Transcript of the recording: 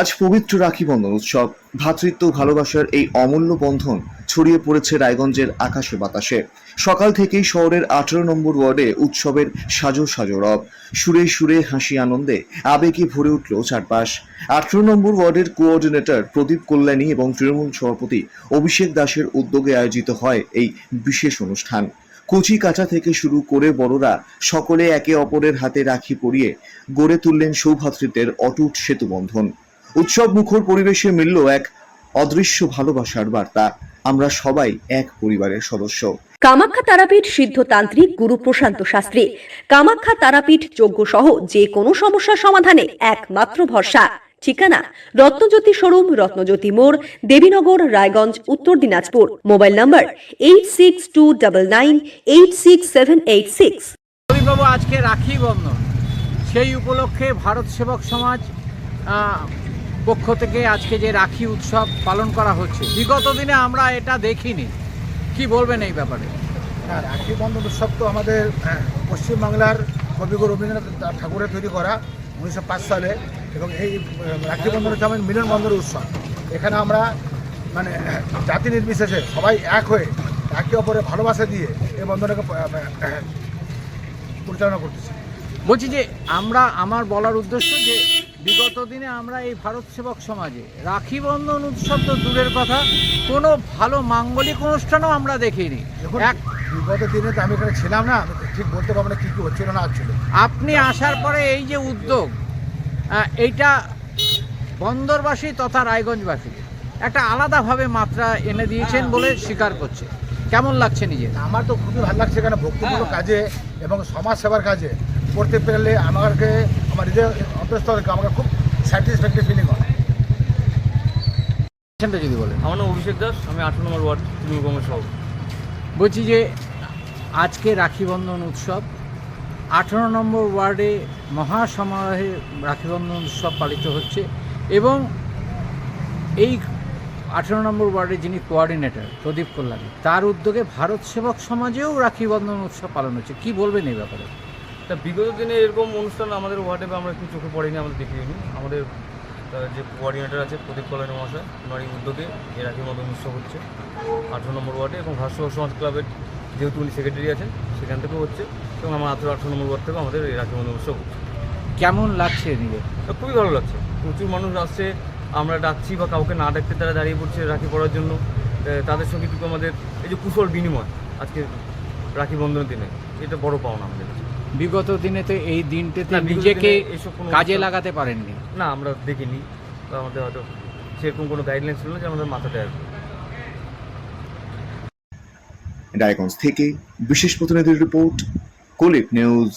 আজ পবিত্র রাখি বন্ধন উৎসব। ভ্রাতৃত্ব ভালোবাসার এই অমূল্য বন্ধন ছড়িয়ে পড়েছে রায়গঞ্জের আকাশে বাতাসে। সকাল থেকেই শহরের আঠারো নম্বর ওয়ার্ডে উৎসবের সাজো সাজো রব। সুরে সুরে হাসি আনন্দে আবেগে ভরে উঠল চারপাশ। আঠারো নম্বর ওয়ার্ডের কোঅর্ডিনেটর প্রদীপ কল্যাণী এবং তৃণমূল সভাপতি অভিষেক দাসের উদ্যোগে আয়োজিত হয় এই বিশেষ অনুষ্ঠান। কচি কাঁচা থেকে শুরু করে বড়রা সকলে একে অপরের হাতে রাখি পরিয়ে গড়ে তুললেন সৌভাতৃত্বের অটুট সেতু বন্ধন উৎসব মুখর পরিবেশে মিলল এক অদৃশ্য ভালোবাসার বার্তা। আমরা সবাই এক পরিবারের সদস্য। কামাখ্যা তারাপীঠ সিদ্ধতান্ত্রিক গুরু প্রশান্ত শাস্ত্রী। কামাখ্যা তারাপীঠ যোগ্য সহ যে কোনো সমস্যার সমাধানে একমাত্র ভরসা। ঠিকানা রত্নজ্যোতি শোরুম রত্নজ্যোতি মোড় Debinagar Raiganj Uttar Dinajpur. Mobile number eight six two double nine eight six seven eight six আজকে রাখি বন্ধন। সেই উপলক্ষে ভারত সেবক সমাজ আহ, পক্ষ থেকে আজকে যে রাখি উৎসব পালন করা হচ্ছে বিগত দিনে আমরা এটা দেখিনি। কি বলবেন এই ব্যাপারে? হ্যাঁ রাখি বন্ধন উৎসব তো আমাদের হ্যাঁ, পশ্চিমবাংলার কবিগুরু রবীন্দ্রনাথ ঠাকুরের তৈরি করা উনিশশো পাঁচ সালে এবং এই রাখি বন্ধন হচ্ছে আমাদের মিলন বন্ধনের উৎসব। এখানে আমরা মানে জাতি নির্বিশেষে সবাই এক হয়ে একে অপরে ভালোবাসা দিয়ে এই আহ, পরিচালনা করতেছি। বলছি যে আমরা আমার বলার উদ্দেশ্য যে বিগত দিনে আমরা এই ভারত সেবক সমাজে রাখি বন্ধন উৎসব তো দূরের কথা কোনো ভালো মাঙ্গলিক অনুষ্ঠানও আমরা দেখিনি। এক বিগত দিনে তো আমি এখানে ছিলাম না আমি ঠিক বলতে পারব না কী কী হচ্ছিল না হচ্ছিল। আপনি আসার পরে এই যে উদ্যোগ এইটা বন্দরবাসী তথা রায়গঞ্জবাসী একটা আলাদাভাবে মাত্রা এনে দিয়েছেন বলে স্বীকার করছে। কেমন লাগছে নিজে আমার তো খুবই ভালো লাগছে এখানে ভক্তিমূলক কাজে এবং সমাজ সেবার কাজে। করতে পেরলে আমাকে আমার হৃদয় অন্তঃস্থল আমাকে খুব স্যাটিসফ্যাক্টরি ফিলিং হয়। যদি বলেন। আমার নাম অভিষেক দাস আমি আঠারো নম্বর ওয়ার্ড তৃণমূল কংগ্রেস সভাপতি বলছি যে আজকে রাখি বন্ধন উৎসব আঠারো নম্বর ওয়ার্ডে মহাসমারোহে রাখি বন্ধন উৎসব পালিত হচ্ছে এবং এই আঠারো নম্বর ওয়ার্ডে যিনি কোঅর্ডিনেটর প্রদীপ কল্যাণী তার উদ্যোগে ভারত সেবক সমাজেও রাখি বন্ধন উৎসব পালন হচ্ছে। কি বলবেন এই ব্যাপারে? তা বিগত দিনে এরকম অনুষ্ঠান আমাদের ওয়ার্ডে বা আমরা একটু চোখে পড়েনি আমাদের দেখিনি আমাদের যে কোঅর্ডিনেটর আছে প্রদীপ কল্যাণী মহাশয় ওনার এই উদ্যোগে এই রাখি মতন উৎসব হচ্ছে। আঠারো নম্বর ওয়ার্ডে এবং ভাস্য সমাজ ক্লাবের যেহেতু উনি সেক্রেটারি আছেন সেখান থেকেও হচ্ছে এবং আমার আঠারো আঠারো নম্বর ওয়ার্ড থেকেও আমাদের এই রাখি মতন উৎসব হচ্ছে। কেমন লাগছে এদিকে? তা খুবই ভালো লাগছে। প্রচুর মানুষ আসছে আমরা ডাকছি বা কাউকে না ডাকতে তারা দাঁড়িয়ে পড়ছে রাখি পড়ার জন্য। তাদের সঙ্গে কিন্তু আমাদের এই যে কুশল বিনিময় আজকে রাখি বন্ধনের দিনে এটা বড় পাওনা আমাদের কাছে। বিগত দিনে তো এই দিনটাতে না, নিজেকে কাজে লাগাতে পারেননি। না আমরা দেখিনি। বা আমাদের হয়তো সেরকম কোনো গাইডলাইন ছিল না যে আমাদের মাথাতে আসবে। রায়গঞ্জ থেকে বিশেষ প্রতিনিধির রিপোর্ট কোলিপ নিউজ।